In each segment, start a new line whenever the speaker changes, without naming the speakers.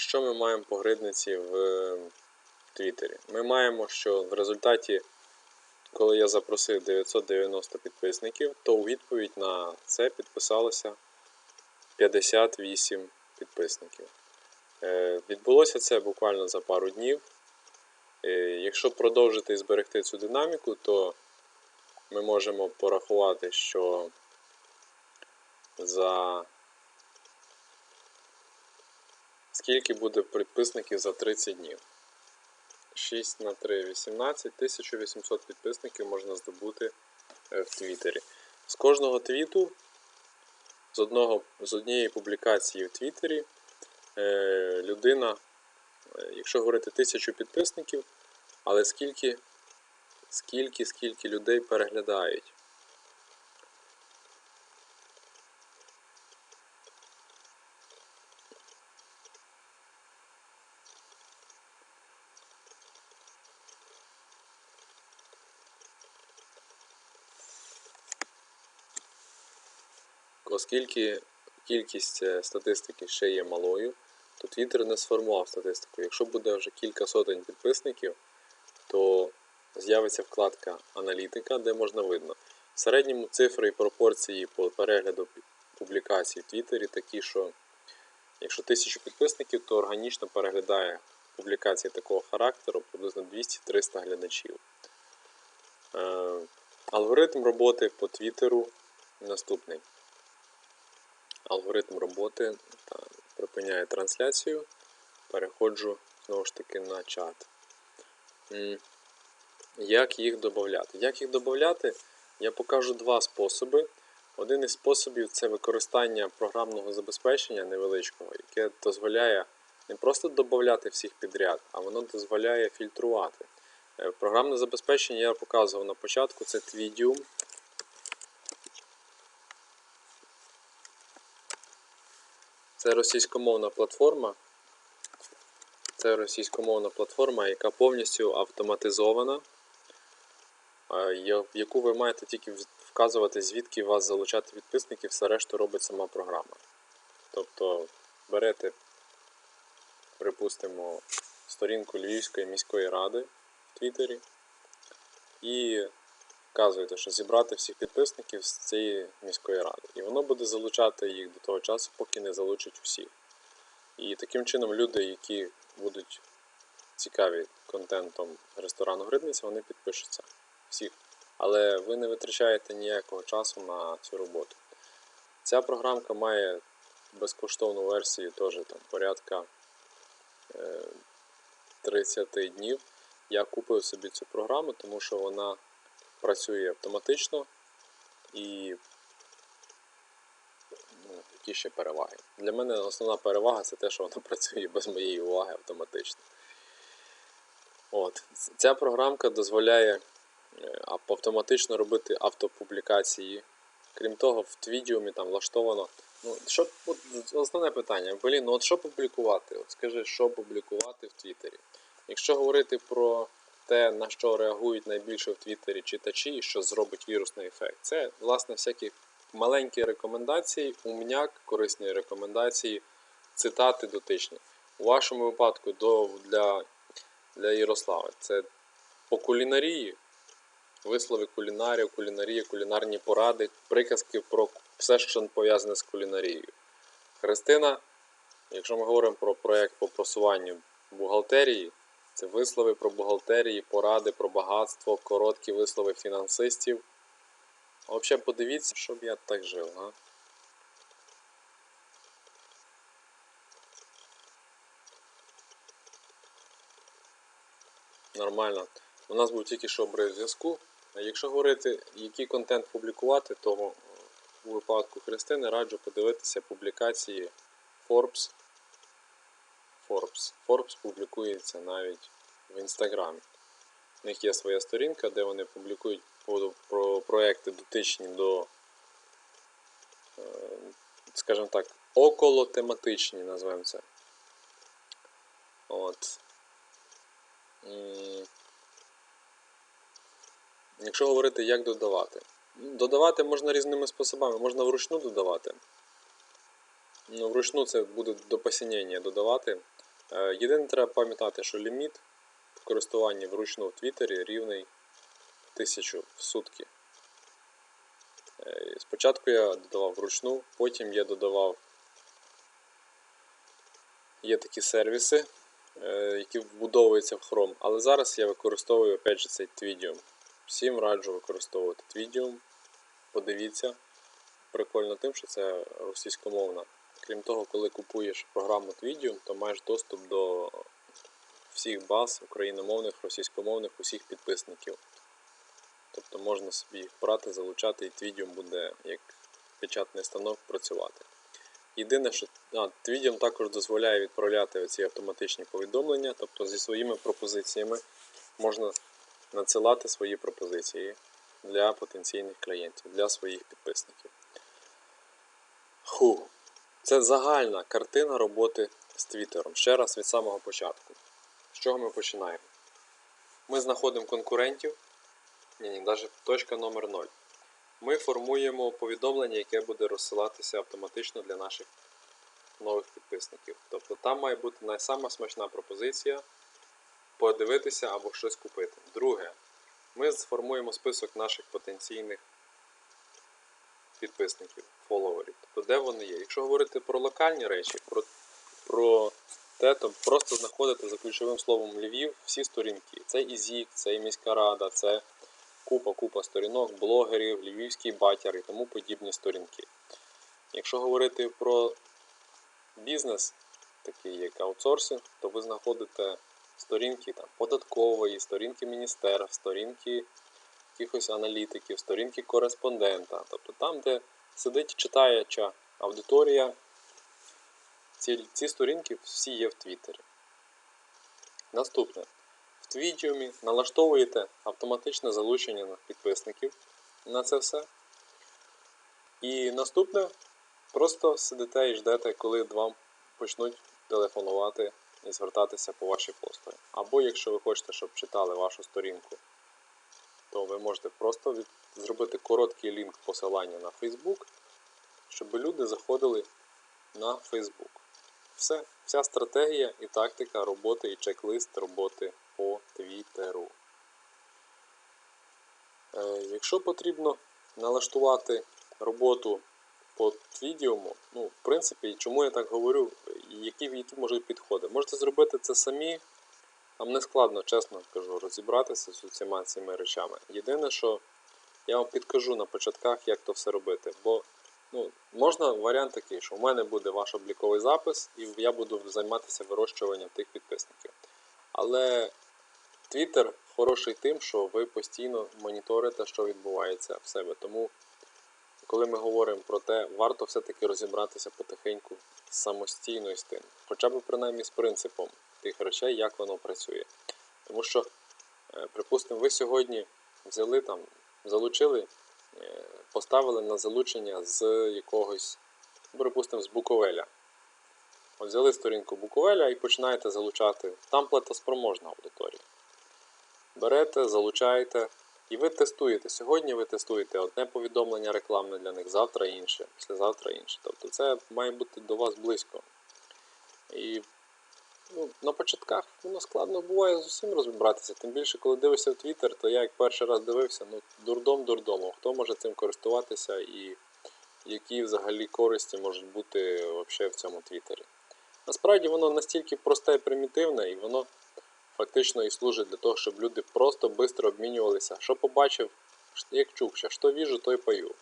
що ми маємо по гридниці в Твіттері? Ми маємо, що в результаті, коли я запросив 990 підписників, то у відповідь на це підписалося 58 підписників. Е, Відбулося це буквально за пару днів. Е, Якщо продовжити і зберегти цю динаміку, то ми можемо порахувати, що за скільки буде підписників за 30 днів. 6 на 3 18 1800 підписників можна здобути е, в Твіттері. З кожного твіту, з, одного, з однієї публікації в Твіттері, е, людина, е, якщо говорити 1000 підписників, але скільки, скільки, скільки людей переглядають. Оскільки кількість е, статистики ще є малою, то Twitter не сформував статистику. Якщо буде вже кілька сотень підписників, то з'явиться вкладка аналітика, де можна видно. В середньому цифри і пропорції по перегляду публікацій в Твіттері такі, що якщо 1000 підписників, то органічно переглядає публікації такого характеру приблизно 200-300 глядачів. Е, алгоритм роботи по Твіттеру наступний. Алгоритм роботи та припиняє трансляцію. Переходжу знову ж таки на чат. Як їх додати? Як їх додати? Я покажу два способи. Один із способів це використання програмного забезпечення невеличкого, яке дозволяє не просто додати всіх підряд, а воно дозволяє фільтрувати. Е, Програмне забезпечення я показував на початку, це Twidium. Це російськомовна платформа. Це російськомовна платформа, яка повністю автоматизована, яку ви маєте тільки вказувати, звідки вас залучати підписників, все решту робить сама програма. Тобто берете, припустимо, сторінку Львівської міської ради в Твіттері і вказуєте, що зібрати всіх підписників з цієї міської ради. І воно буде залучати їх до того часу, поки не залучить усіх. І таким чином люди, які будуть цікаві контентом ресторану Гридниця, вони підпишуться всіх. Але ви не витрачаєте ніякого часу на цю роботу. Ця програмка має безкоштовну версію, теж там порядка е, 30 днів. Я купив собі цю програму, тому що вона працює автоматично і ну, які ще переваги. Для мене основна перевага це те, що вона працює без моєї уваги автоматично. От. Ця програмка дозволяє е, автоматично робити автопублікації. Крім того, в Твідіумі там влаштовано. Ну, що, от, основне питання, блін, ну от що публікувати? От скажи, що публікувати в Твіттері? Якщо говорити про те, на що реагують найбільше в Твіттері читачі, і що зробить вірусний ефект, це власне всякі маленькі рекомендації, умняк, корисні рекомендації, цитати дотичні. У вашому випадку до, для, для Ярослава це по кулінарії, вислови кулінарів, кулінарія, кулінарні поради, приказки про все, що пов'язане з кулінарією. Христина, якщо ми говоримо про проєкт по просуванню бухгалтерії, це вислови про бухгалтерії, поради про багатство, короткі вислови фінансистів. Взагалі подивіться, щоб я так жив, а? Нормально. У нас був тільки що обрив зв'язку. Якщо говорити, який контент публікувати, то у випадку Христини раджу подивитися публікації Forbes. Forbes. Forbes публікується навіть в інстаграмі. У них є своя сторінка, де вони публікують про, про проекти дотичні до, е, скажімо так, около тематичні, назвемо це. От. Якщо говорити, як додавати. Додавати можна різними способами. Можна вручну додавати. Ну, вручну це буде до посінення додавати. Е, Єдине треба пам'ятати, що ліміт в користуванні вручну в Твіттері рівний 1000 в сутки. Е, Спочатку я додавав вручну, потім я додавав. Є такі сервіси, е, які вбудовуються в Chrome, але зараз я використовую опять же цей Twidium. Всім раджу використовувати Twidium. Подивіться. Прикольно тим, що це російськомовна. Крім того, коли купуєш програму Twidium, то маєш доступ до всіх баз україномовних, російськомовних, усіх підписників. Тобто можна собі їх брати, залучати, і Twidium буде як печатний станок працювати. Єдине, що а, Twidium також дозволяє відправляти оці автоматичні повідомлення, тобто зі своїми пропозиціями можна надсилати свої пропозиції для потенційних клієнтів, для своїх підписників. Ху. Це загальна картина роботи з Твіттером. Ще раз від самого початку. З чого ми починаємо? Ми знаходимо конкурентів. Ні, ні, навіть точка номер 0. Ми формуємо повідомлення, яке буде розсилатися автоматично для наших нових підписників. Тобто там має бути найсама смачна пропозиція подивитися або щось купити. Друге, ми сформуємо список наших потенційних підписників, фоловерів. Тобто де вони є. Якщо говорити про локальні речі, про, про те, то просто знаходити за ключовим словом Львів всі сторінки. Це і ЗІК, це і міська рада, це купа-купа сторінок, блогерів, львівський батяр і тому подібні сторінки. Якщо говорити про бізнес, такий як аутсорсинг, то ви знаходите сторінки там, податкової, сторінки міністерств, сторінки якихось аналітиків, сторінки кореспондента. Тобто там, де сидить читаюча аудиторія, ці, ці сторінки всі є в Твіттері. Наступне. В Твітіумі налаштовуєте автоматичне залучення підписників на це все. І наступне просто сидите і ждете, коли вам почнуть телефонувати і звертатися по ваші послуги. Або якщо ви хочете, щоб читали вашу сторінку, то ви можете просто від... зробити короткий лінк посилання на Facebook, щоб люди заходили на Facebook. Все, вся стратегія і тактика роботи і чек-лист роботи по Твіттеру. Е, якщо потрібно налаштувати роботу по Твідіуму, ну, в принципі, чому я так говорю, які, які можуть підходи. Можете зробити це самі, там не складно, чесно кажу, розібратися з усіма цими речами. Єдине, що я вам підкажу на початках, як то все робити. Бо ну, можна варіант такий, що в мене буде ваш обліковий запис, і я буду займатися вирощуванням тих підписників. Але Twitter хороший тим, що ви постійно моніторите, що відбувається в себе. Тому, коли ми говоримо про те, варто все-таки розібратися потихеньку самостійно з тим, хоча б принаймні з принципом тих речей, як воно працює. Тому що, е, припустимо, ви сьогодні взяли там, залучили, е, поставили на залучення з якогось, припустимо, з Буковеля. От взяли сторінку Буковеля і починаєте залучати. Там платоспроможна аудиторія. Берете, залучаєте і ви тестуєте. Сьогодні ви тестуєте одне повідомлення рекламне для них, завтра інше, післязавтра інше. Тобто це має бути до вас близько. І ну, на початках воно складно буває з усім розібратися. Тим більше, коли дивишся в Твіттер, то я як перший раз дивився, ну дурдом дурдому. Хто може цим користуватися і які взагалі користі можуть бути вообще в цьому Твіттері. Насправді воно настільки просте і примітивне, і воно фактично і служить для того, щоб люди просто швидко обмінювалися. Що побачив, як чукча, що віжу, то й пою.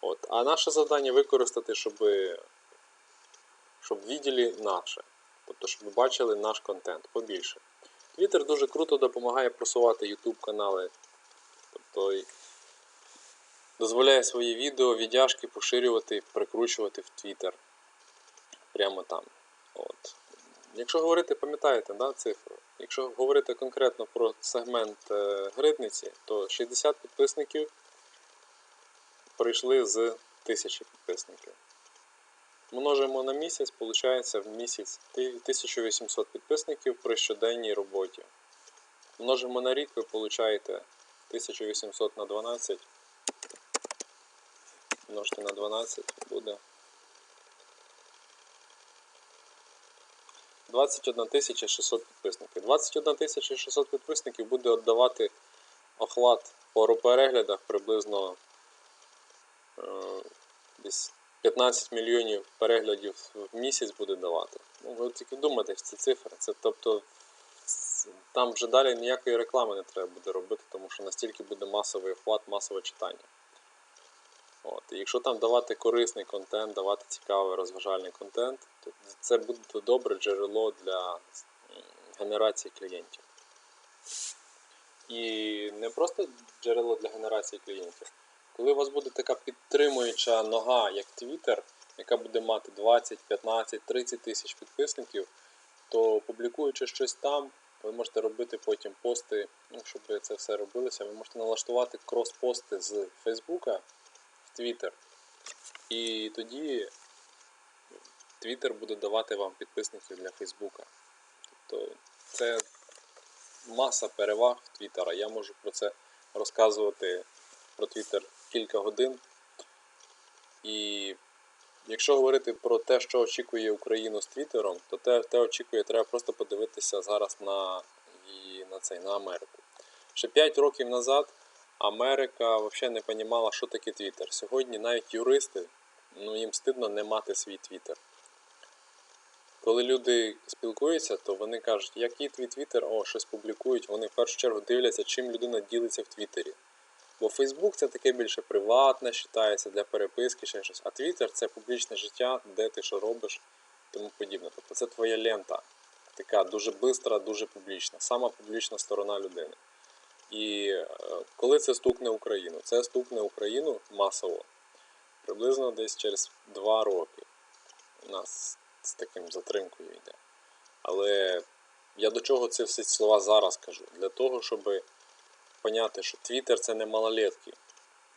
От. А наше завдання використати, щоб, щоб відділі наше. Тобто, щоб ви бачили наш контент побільше. Twitter дуже круто допомагає просувати YouTube канали. Тобто дозволяє свої відео, віддяжки поширювати, прикручувати в Twitter. Прямо там. От. Якщо говорити, пам'ятаєте да, цифру? Якщо говорити конкретно про сегмент е, гридниці, то 60 підписників прийшли з 1000 підписників. Множимо на місяць, виходить в місяць 1800 підписників при щоденній роботі. Множимо на рік, ви получаєте 1800 на 12. Множте на 12 буде 21 600 підписників. 21 600 підписників буде віддавати охват по переглядах приблизно е, десь 15 мільйонів переглядів в місяць буде давати. Ну, ви тільки думайте, ці цифри. Це тобто там вже далі ніякої реклами не треба буде робити, тому що настільки буде масовий охват, масове читання. От. І якщо там давати корисний контент, давати цікавий розважальний контент, то це буде добре джерело для генерації клієнтів. І не просто джерело для генерації клієнтів. Коли у вас буде така підтримуюча нога, як Twitter, яка буде мати 20, 15, 30 тисяч підписників, то публікуючи щось там, ви можете робити потім пости, ну, щоб це все робилося, ви можете налаштувати крос-пости з Фейсбука в Twitter. І тоді Twitter буде давати вам підписників для Фейсбука. Тобто це маса переваг Твіттера. Я можу про це розказувати про Твіттер кілька годин. І якщо говорити про те, що очікує Україну з Твіттером, то те, те очікує, треба просто подивитися зараз на, і на цей, на Америку. Ще 5 років назад Америка взагалі не розуміла, що таке Твіттер. Сьогодні навіть юристи, ну їм стидно не мати свій Твіттер. Коли люди спілкуються, то вони кажуть, який твій твіттер, о, щось публікують. Вони в першу чергу дивляться, чим людина ділиться в Твіттері. Бо Фейсбук це таке більше приватне, вважається для переписки, ще щось. А Твіттер це публічне життя, де ти що робиш, тому подібне. Тобто це твоя лента, така дуже бистра, дуже публічна, сама публічна сторона людини. І е, коли це стукне Україну? Це стукне Україну масово, приблизно десь через 2 роки. У нас з таким затримкою йде. Але я до чого ці всі слова зараз кажу? Для того, щоб поняти, що Твіттер це не малолетки.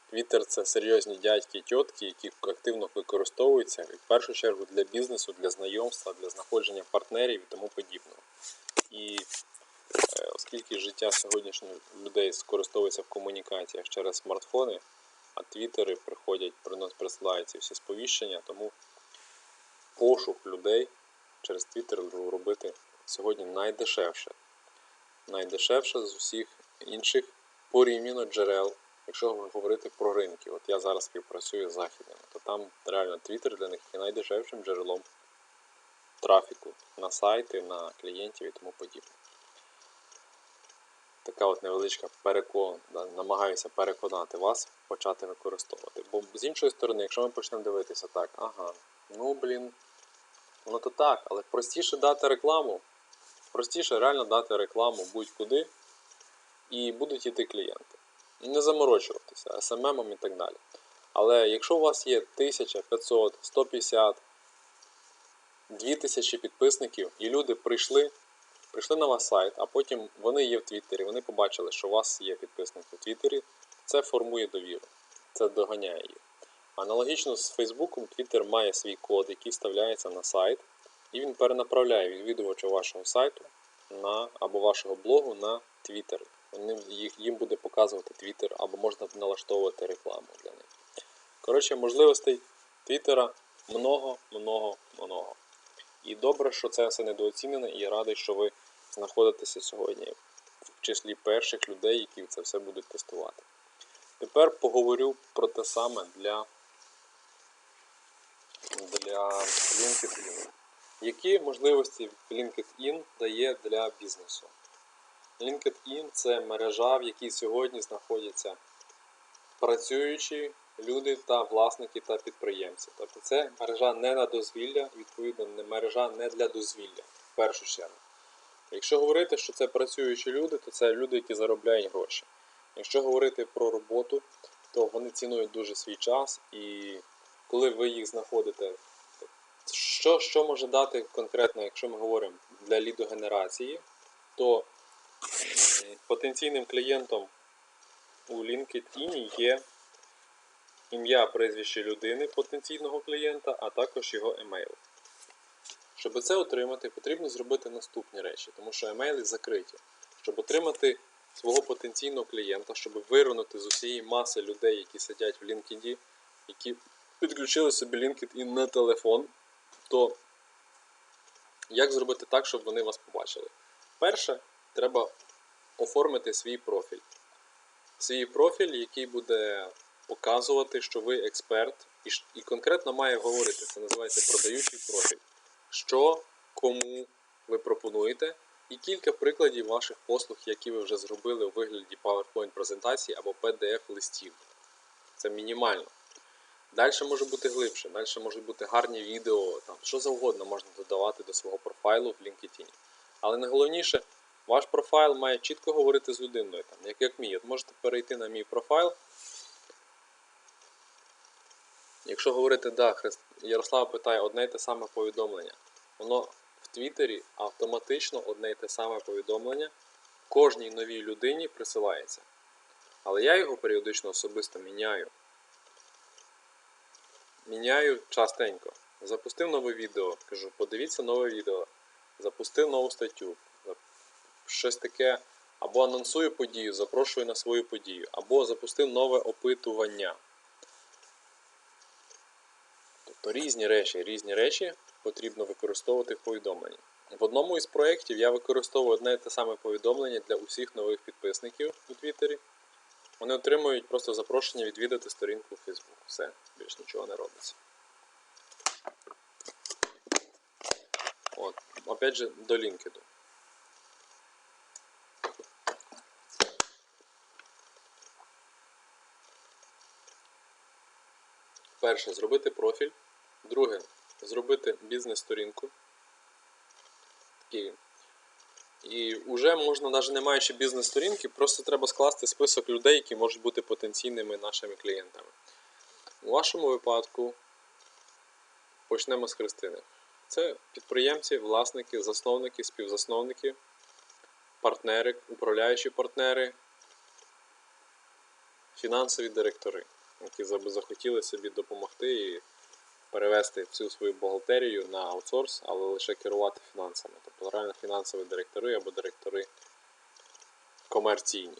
Твіттер це серйозні дядьки і тітки, які активно використовуються в першу чергу для бізнесу, для знайомства, для знаходження партнерів і тому подібного. І е, оскільки життя сьогоднішніх людей скористовується в комунікаціях через смартфони, а твіттери приходять, присилають ці всі сповіщення, тому пошук людей через Twitter робити сьогодні найдешевше. Найдешевше з усіх інших порівняно джерел. Якщо говорити про ринки, от я зараз співпрацюю з західними, то там реально Twitter для них є найдешевшим джерелом трафіку на сайти, на клієнтів і тому подібне. Така от невеличка перекон, намагаюся переконати вас почати використовувати. Бо з іншої сторони, якщо ми почнемо дивитися так, ага, ну блін, ну то так, але простіше дати рекламу, простіше реально дати рекламу будь-куди, і будуть йти клієнти. Не заморочуватися СММом і так далі. Але якщо у вас є 1500, 150, 2000 підписників, і люди прийшли, прийшли на ваш сайт, а потім вони є в Твіттері, вони побачили, що у вас є підписники в Твіттері, це формує довіру, це доганяє їх. Аналогічно з Фейсбуком, Twitter має свій код, який вставляється на сайт, і він перенаправляє відвідувача вашого сайту на, або вашого блогу на Twitter. Вони, їм буде показувати Twitter, або можна налаштовувати рекламу для них. Коротше, можливостей Твіттера много, много, много. І добре, що це все недооцінено, і я радий, що ви знаходитеся сьогодні в числі перших людей, які це все будуть тестувати. Тепер поговорю про те саме для, для LinkedIn. Які можливості LinkedIn дає для бізнесу? LinkedIn це мережа, в якій сьогодні знаходяться працюючі люди та власники та підприємці. Тобто це мережа не на дозвілля, відповідно, не мережа не для дозвілля, в першу чергу. Якщо говорити, що це працюючі люди, то це люди, які заробляють гроші. Якщо говорити про роботу, то вони цінують дуже свій час, і коли ви їх знаходите, що, що може дати конкретно, якщо ми говоримо для лідогенерації, то потенційним клієнтом у LinkedIn є ім'я, прізвище людини, потенційного клієнта, а також його емейл. Щоб це отримати, потрібно зробити наступні речі, тому що емейли закриті. Щоб отримати свого потенційного клієнта, щоб вирунути з усієї маси людей, які сидять в LinkedIn, які підключили собі LinkedIn на телефон, то Як зробити так, щоб вони вас побачили? Перше, треба оформити свій профіль. Свій профіль, який буде показувати, що ви експерт, і, і конкретно має говорити. Це називається продаючий профіль. Що, кому ви пропонуєте, і кілька прикладів ваших послуг, які ви вже зробили у вигляді PowerPoint презентації або PDF листів. Це мінімально. Далі може бути глибше, далі можуть бути гарні відео, там, що завгодно можна додавати до свого профайлу в LinkedIn. Але найголовніше, ваш профайл має чітко говорити з людиною, там, як, як мій. От можете перейти на мій профайл. Якщо говорити, да, Христ... Ярослав питає одне й те саме повідомлення. Воно в Твіттері автоматично одне й те саме повідомлення кожній новій людині присилається. Але я його періодично особисто міняю. Міняю частенько. Запустив нове відео, кажу, подивіться нове відео. Запустив нову статтю. Щось таке. Або анонсую подію, запрошую на свою подію, або запустив нове опитування. Тобто різні речі, різні речі потрібно використовувати в повідомленні. В одному із проєктів я використовую одне і те саме повідомлення для усіх нових підписників у Твіттері. Вони отримують просто запрошення відвідати сторінку у Facebook. Все, більш нічого не робиться. От, опять же, до LinkedIn. Перше, зробити профіль. Друге, зробити бізнес-сторінку. І вже можна, навіть не маючи бізнес-сторінки, просто треба скласти список людей, які можуть бути потенційними нашими клієнтами. У вашому випадку почнемо з Христини. Це підприємці, власники, засновники, співзасновники, партнери, управляючі партнери, фінансові директори, які захотіли собі допомогти і перевести всю свою бухгалтерію на аутсорс, але лише керувати фінансами. Тобто реально фінансові директори або директори комерційні.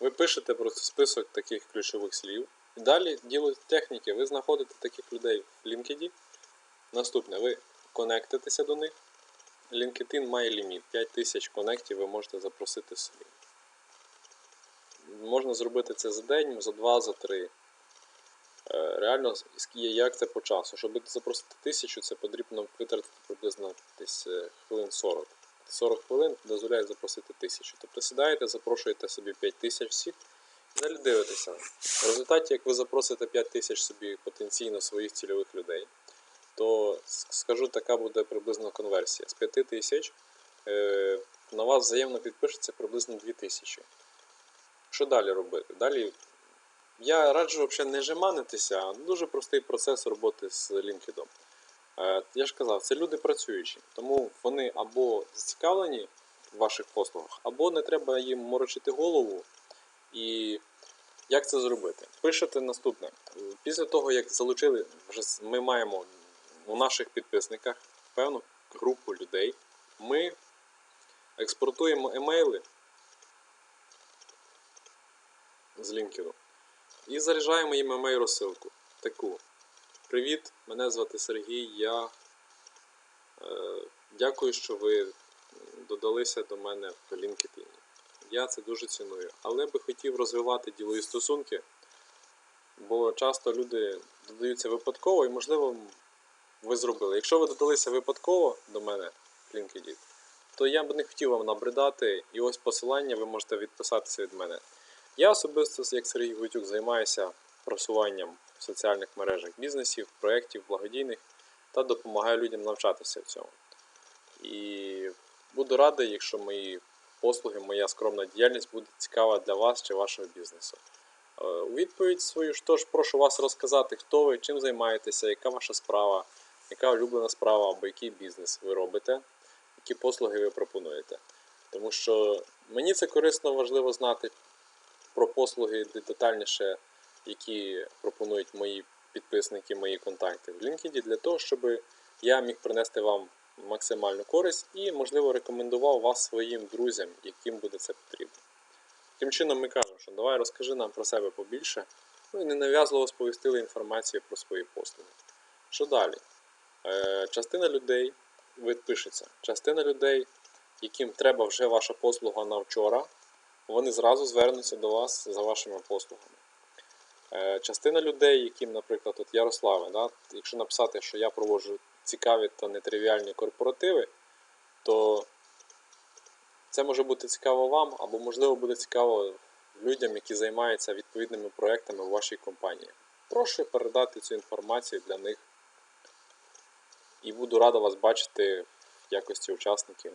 Ви пишете просто список таких ключових слів. І далі діло техніки. Ви знаходите таких людей в LinkedIn. Наступне, ви конектитеся до них. LinkedIn має ліміт. 5000 конектів ви можете запросити собі. Можна зробити це за день, за два, за три. Е, Реально, як це по часу? Щоб запросити тисячу, це потрібно витратити приблизно десь е, хвилин 40. 40 хвилин дозволяє запросити тисячу. Тобто сідаєте, запрошуєте собі 5 тисяч всіх, і далі дивитеся. В результаті, як ви запросите 5 тисяч собі потенційно своїх цільових людей, то скажу, така буде приблизно конверсія. З 5 тисяч е, на вас взаємно підпишеться приблизно 2 тисячі. Що далі робити? Далі я раджу взагалі не жеманитися, дуже простий процес роботи з LinkedIn. Е, Я ж казав, це люди працюючі, тому вони або зацікавлені в ваших послугах, або не треба їм морочити голову. І як це зробити? Пишете наступне. Після того, як залучили, вже ми маємо у наших підписниках певну групу людей, ми експортуємо емейли з LinkedIn і заряджаємо їм емейл розсилку. Таку. Привіт, мене звати Сергій. Я е, дякую, що ви додалися до мене в LinkedIn. Я це дуже ціную. Але би хотів розвивати ділові стосунки, бо часто люди додаються випадково і, можливо, ви зробили. Якщо ви додалися випадково до мене в LinkedIn, то я б не хотів вам набридати, і ось посилання ви можете відписатися від мене. Я особисто, як Сергій Войтюк, займаюся просуванням в соціальних мережах бізнесів, проєктів, благодійних та допомагаю людям навчатися в цьому. І буду радий, якщо мої послуги, моя скромна діяльність буде цікава для вас чи вашого бізнесу. Е, У відповідь свою ж тож прошу вас розказати, хто ви, чим займаєтеся, яка ваша справа, яка улюблена справа або який бізнес ви робите, які послуги ви пропонуєте. Тому що мені це корисно важливо знати про послуги детальніше, які пропонують мої підписники, мої контакти в LinkedIn, для того, щоб я міг принести вам максимальну користь і, можливо, рекомендував вас своїм друзям, яким буде це потрібно. Таким чином ми кажемо, що давай розкажи нам про себе побільше, ну і ненав'язливо сповістили інформацію про свої послуги. Що далі? Е, частина людей відпишеться. Частина людей, яким треба вже ваша послуга на вчора, вони зразу звернуться до вас за вашими послугами. Е, Частина людей, яким, наприклад, от Ярославе, да, якщо написати, що я проводжу цікаві та нетривіальні корпоративи, то це може бути цікаво вам, або можливо буде цікаво людям, які займаються відповідними проектами в вашій компанії. Прошу передати цю інформацію для них. І буду рада вас бачити в якості учасників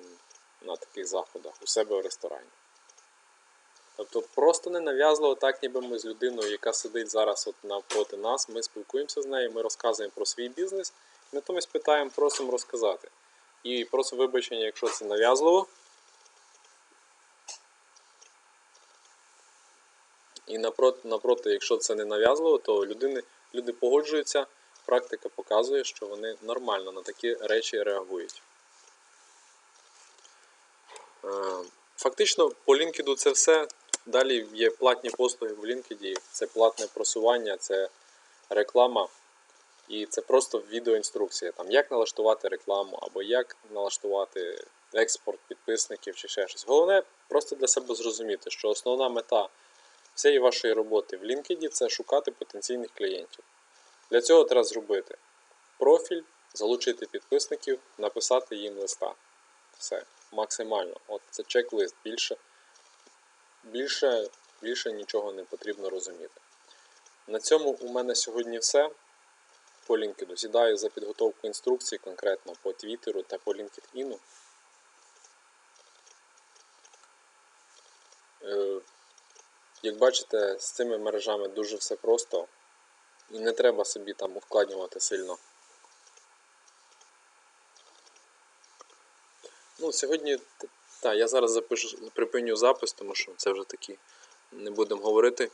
на таких заходах у себе в ресторані. Тобто просто не нав'язливо так, ніби ми з людиною, яка сидить зараз от навпроти нас, ми спілкуємося з нею, ми розказуємо про свій бізнес, натомість питаємо, просимо розказати. І просимо вибачення, якщо це нав'язливо. І напроти, напроти, якщо це не нав'язливо, то людини, люди погоджуються, практика показує, що вони нормально на такі речі реагують. Е, Фактично, по LinkedIn це все. Далі є платні послуги в LinkedIn, це платне просування, це реклама. І це просто відеоінструкція, там, як налаштувати рекламу, або як налаштувати експорт підписників чи ще щось. Головне просто для себе зрозуміти, що основна мета всієї вашої роботи в LinkedIn це шукати потенційних клієнтів. Для цього треба зробити профіль, залучити підписників, написати їм листа. Все, максимально. От це чек-лист. Більше, більше, більше нічого не потрібно розуміти. На цьому у мене сьогодні все. По LinkedIn. Сідаю за підготовку інструкцій конкретно по Твіттеру та по LinkedIn. Е, Як бачите, з цими мережами дуже все просто. І не треба собі там ускладнювати сильно. Ну, сьогодні, т- та, я зараз запишу, припиню запис, тому що це вже такі, не будемо говорити